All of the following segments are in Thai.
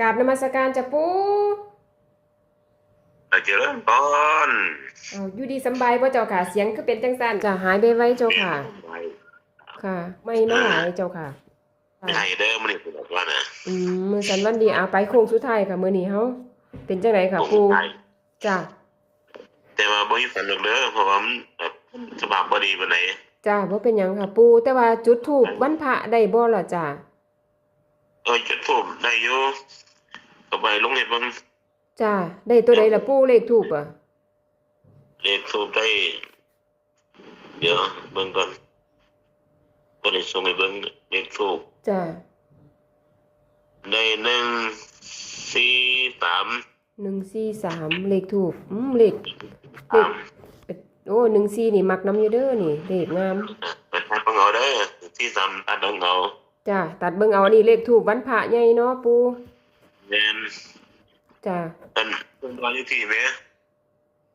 กราบนมัสการจ้ะปูอาเจริญพรเอาอยู่ดีสำบายบ่เจ้าค่ะ เสียงคือเป็นจังซั่นจะหายไปไว้เจ้าค่ะ ค่ะ ไม่มาหลายเจ้าค่ะไม่ให้เด้อมันนี่บอกว่านะอืมมื้อสันวันดีเอาไปโค้งสุดท้ายค่ะมื้อนี้เฮาเป็นจังไดค่ะปูผมไปจ้ะแต่ว่าบ่มีฝันหรอกเด้อเพราะว่ามันแบบสภาพบ่ดีปานใดจ้ะบ่เป็นหยังค่ะ ปูแต่ว่าจุดธูปวันพระได้บ่ล่ะจ้ะเออจุดทูบได้อยู่ ก็ไปลงให้เบิ่งจ้ะได้ตัวใดล่ะปูเลขธูปอะเลขทูบได้ เดี๋ยวเบิ่งก่อนบ่ได้ส่งให้เบิ่งเลขทูบจ้ะได้หนึ่งสี่สาม143เลขธูปอืมเลขสามโอ้14นี่มักนํอยู่เด้อนี่เลขงามไปทายเบิ่งเอาเด้อที่สามตัดเบิ่งเอาจ้ะตัดเบิ่งเอาอันนี้เลขธูปวันพระใหญ่เนาะปู แม่นจ้ะอันเพิ่นว่าอยู่ที่แม่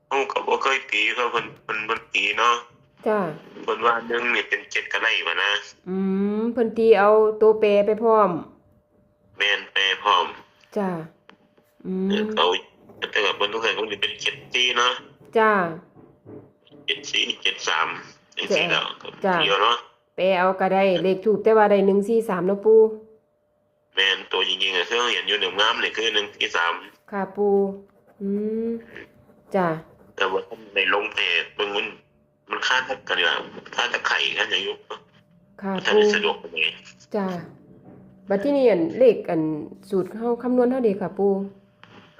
เฮาก็บ่เคยตีเขาเพิ่นเพิ่นเพิ่นตีเนาะจ้ะเพิ่นว่าหนึ่งนี่เป็นเจ็ดก็ได้มานะอืมเพิ่นตีเอาตัวแปรไปพร้อมแม่นแปรพร้อมจ้ะอืเออมเขาแต่ว่าเพิ่นต้องใส่ของนี่เป็นเจ็ดตีเนาะจ้ะ เจ็ดสี่เจ็ดสามจังซี่แล้วก็จ้ะ เดียวเนาะแปรเอาก็ได้เลขถูกแต่ว่าได้หนึ่งสี่สามเนาะปู แม่นตัวจริงๆอะคือเห็นอยู่หนึ่งงามนี่คือหนึ่งที่สามค่ะปู อืมจ้ะแต่ว่าในลงเพจเบิ่งมันมันค่าทักกันอยู่ค่าตะไคร่กันอย่างอยู่ค่ะถ้าปูได้สะดวกปานใดจ้ะบัดที่นี่อันเลขอันสูตรเฮาคำนวณเท่าเดีค่ะปู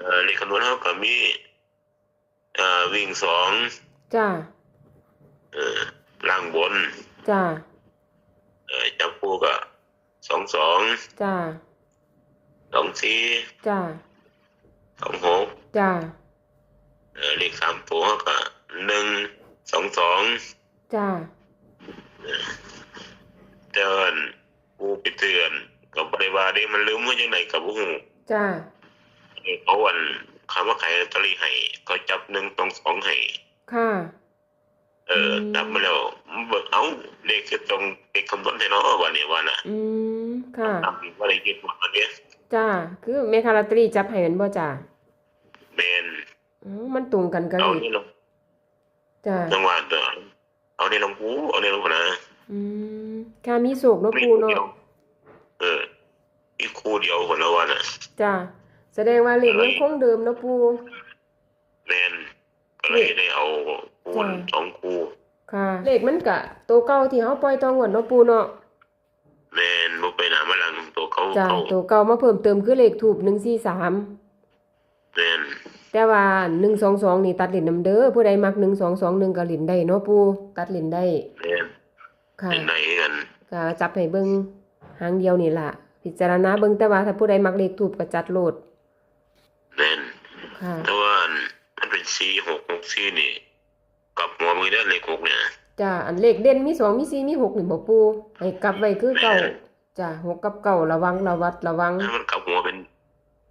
เอ่อเลขคำนวณเฮาก็มีเอ่อวิ่งสองจ้ะเอ่อล่างบนจ้ะเอ่อจับคู่ก็ สองสองจ้ะสองสี่จ้ะสองหกจ้ะเอ่อเลขสามตัวก็หนึ่งสองสองจ้ะเตือนกูไปเตือนกับบริวารได้มันลืมว่าจังไหนกับผู้หูจ้ะเขาวันคำว่าขายลอตเตอรี่ให้เขาจับหนึ่งตรงสองให้ค่ะเอออืมจับมาแล้วเบิกเอาเลขคือตรงเลขคำนวณให้เนาะวันนี้วันน่ะ อืม ค่ะทำว่าได้ยินหมดวันนี้จ้ะคือแม่คาราตอรีจับให้แมันบ่จ้ะแมนอ๋อมันตรงกันกับเอาเลขนี่ลงจ้ะจังหวะเด้อเอานี่ลงกูเอานี่ลงนะอืมค่ะมีโศกเนาะมีปูคู่เนาะเดียวเอออีกคู่เดียวคนละวันน่ะ จ้ะแสดงว่าเลขยังคงเดิมเนาะปู แมนก็เลยได้เอาคูณจ้ะ สองคู่ค่ะ เลขมันกะตัวเก่าที่เฮาปล่อยตองวดเนาะปูเนาะ แมน ตัวเขาจ้ะเขาตัวเก่ามาเพิ่มเติมคือเลขทูบ143แมนแต่ว่า122นี่ตัดเหรียญนํเด้อผู้ใดมัก1221ก็เหรียญได้เนาะปูตัดเหรียญได้แมนค่ะเป็นไหนกันก็จับให้เบิ่งหางเดียวนี่ล่ะ พิจารณาเบิ่งแต่ว่าถ้าผู้ใดมักเลขทูบก็จัดโลดแมนค่ะแต่ว่ามันเป็นสี่หกหกสี่นี่กลับหัวมือได้เลขหกเนี่ย จ้ะอันเลขเด่นมี2มี4มี6นี่บ่ปูให้กลับไว้คือเก่า จ้ะหกกับเก่าระวังระวัดระวัง ถ้ามันกลับหัวเป็น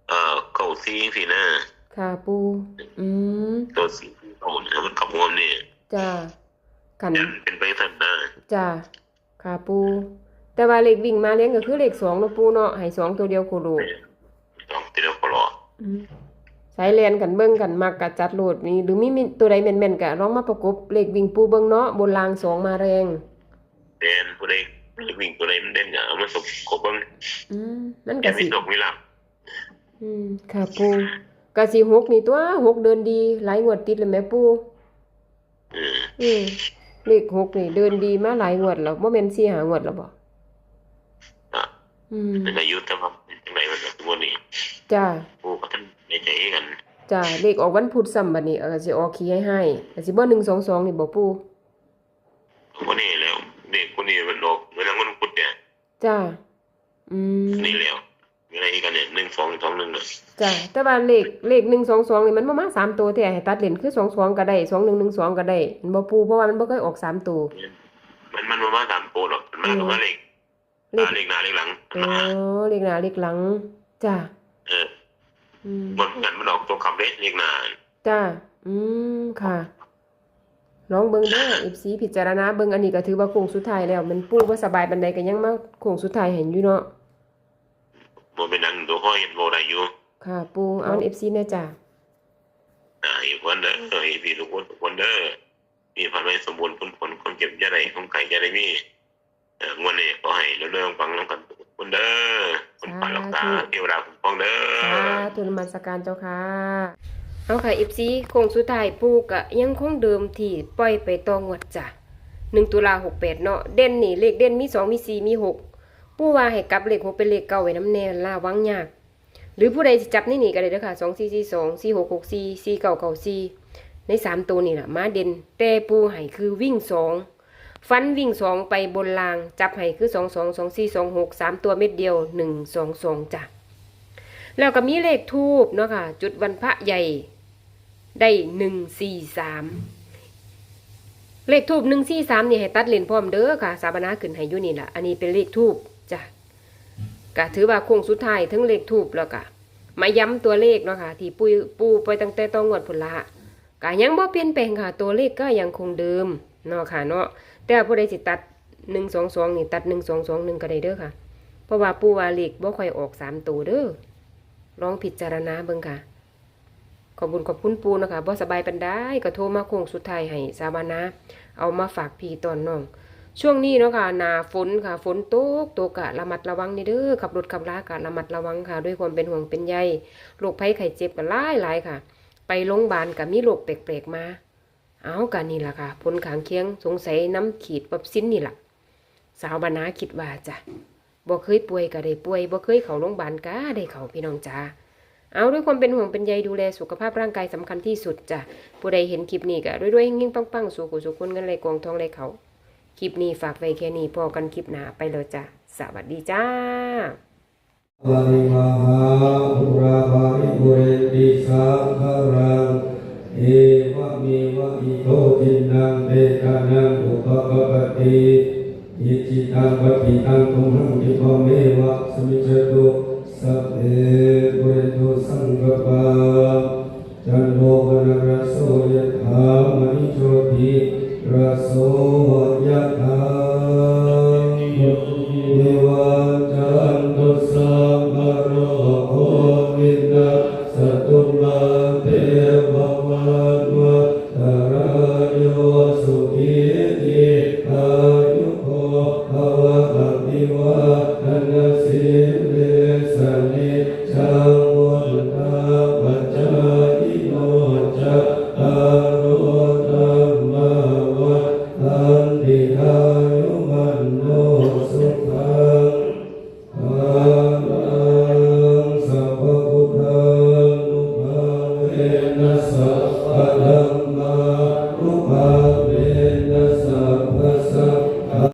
เอ่อเก้าสี่สินะค่ะปูอืมตัวสี่เก้าเนี่ยมันกลับหัวนี่จ้ากันยันเป็นไปทันนะจ้าค่ะปู แต่ว่าเลขวิ่งมาเลี้ยงก็คือเลขสองเนาะปูเนาะให้สองตัวเดียวโคโลต้องตีแล้วก็รอใช้เรียนกันเบิ่งกันมักกะจัดโหลดนี่หรือมีมีตัวใดแม่นๆกะลองมาประกบเลขวิ่งปูเบิ่งเนาะบนรางสองมาแรงแมนผู้ใด วิ่งผู้ใดมันเด่นก็เอามาสบกบเบิ่งอืมมันอย่าก็มีสิตกมีหลับอืมค่ะปูก็สิหกนี่ตัวหกเดินดี หลายงวดติดเลยแม่ปูอืมอืมเลขหกนี่เดินดีมาหลายงวดแล้วบ่แม่น4 5งวดแล้วบ่อะอืมเป็นอายุแต่ว่าเป็นจังไดมันก็คือวันนี้จ้าผู้ก็ท่านในใจกันจ้าเลขออกวันพุธซ้ำบัดนี้เออสิออกขี้ให้ให้ก็สิบ่122นี่บ่ปู่วันนี้ จ้าอืมนี่แล้วมีอะไรอีกกันเนี่ยหนึ่งสองสองหนึ่งเนี่ยจ้าแต่ว่าเลขเลข122นี่มันบ่มาสามตัวแท้ให้ตัดเล่นคือ22ก็ได้2112ก็ได้เห็นบ่ปู่เพราะว่ามันบ่เคยออกสามตัว มันมันมาสามโปรหรอกมันมาตรงนั้นเล็กเลขเล็กหน้าเล็กหลังอ๋อเลขหน้าเลขหลังจ้าเอออืมมันกันมันออกตัวขับเล็กเล็กหน้าจ้าอืมค่ะ ลองเบิ่งเด้อ FC พิจารณาเบิ่งอันนี้ก็ถือว่าโค้งสุดท้ายแล้ว มันปู่บ่สบายปานใดก็ยังมาโค้งสุดท้ายให้อยู่เนาะมันเป็นนังตัวห้อยเห็นโบได้อยู่ค่ะ ปูเอา FC แน่จ้ะอ่าอีกคนเด้ออีพี่ทุกคนทุกคนเด้อมีพันไว้สมบูรณ์ผลผลคนเก็บจะได้ของใครจะได้มีเอ่องวดนี้ก็ให้เรื่องฟังน้ำกันทุกคนเด้อคนป่าลักษาเทวดาคุ้มครองเด้สาอธุนมัสการเจ้าค่ะ เอาค่ะ FC โค้งสุดท้ายปูกะยังคงเดิมที่ปล่อยไปต่องวดจ้ะ1ตุลา68เนาะเด่นนี่เลขเด่นมี2มี4มี6ปู้ว่าให้กลับเลข6เป็นเลขเก่าไว้น้ำแน่ล่าวังยาก หรือผู้ใดจับนี่นี่ก็ได้เด้อค่ะ2 4 4 2 4 6 6 4 4 9 9 4ใน3ตัวนี่แหละมาเด่นแต่ปูให้คือวิ่ง2ฟันวิ่ง2ไปบนราง จับให้คือ2 2 2 4 2 6 3ตัวเม็ดเดียว1 2 2จ้ะ แล้วก็มีเลขทูบเนาะค่ะ จุดวันพระใหญ่ ได้หนึ่งสี่สามเลขทูบหนึ่งสี่สามนี่ให้ตัดเลนพร้อมเด้อค่ะ สาบนาขึ้นให้อยู่นี่แหละอันนี้เป็นเลขทูบจ้ะก็ถือว่าโค้งสุดท้ายทั้งเลขทูบแล้วก็มาย้ำตัวเลขเนาะค่ะ ที่ปูปูไปตั้งแต่ต้องงวดผลละก็ยังบ่เปลี่ยนแปลงค่ะ ตัวเลขก็ยังคงเดิมเนาะค่ะเนาะแต่ผู้ใดสิตัดหนึ่งสองสองนี่ตัดหนึ่งสองสองหนึ่งก็ได้เด้อค่ะ เพราะว่าปูว่าเลขบ่ค่อยออกสามตัวเด้อ ลองพิจารณาเบิ่งค่ะ ขอบคุญขอบคุณปูนะคะบ่สบายปันได้ก็โทรมาโค้งสุดท้ายให้สาบานะ เอามาฝากพี่ตอนน้อง ช่วงนี้เนาะค่ะหนาฝนค่ะฝนตกตกกะระมัดระวังนี่เด้อขับรถขับลากะระมัดระวังค่ะ ด้วยความเป็นห่วงเป็นใยโรคภัยไข้เจ็บกันหลายหลายค่ะ ไปโรงพยาบาลก็มีโรคแปลกๆมา เอากันนี่แหละค่ะผลขางเคียงสงสัยน้ำขีดปับสิ้นนี่แหละสาวบานาคิดว่าจ้ะ บ่เคยป่วยก็ได้ป่วยบ่เคยเข้าโรงพยาบาลก็ได้เข้าพี่น้องจ้าเอาด้วยความเป็นห่วงเป็นใยดูแลสุขภาพร่างกายสำคัญที่สุดจ้ะผู้ใดเห็นคลิปนี้ก็ด้วยๆยิ่งๆปังๆ สู่กุสุขคนเงินไหลกองทองไหลเขาคลิปนี้ฝากไว้แค่นี้พอกันคลิปหน้าไปเลยจ้ะสวัสดีจ้าวาริวหาปุราภาริปุเรติสาคารังเอวะเมวะอิโตทินังเบกานังอุปกปติ อิจิตังปฏิตังตุมหังคิปะเมวะสมิจตุสัพเพปุริตุสังกปาจันโทปนะระโสยถามณิโชติระโสยถา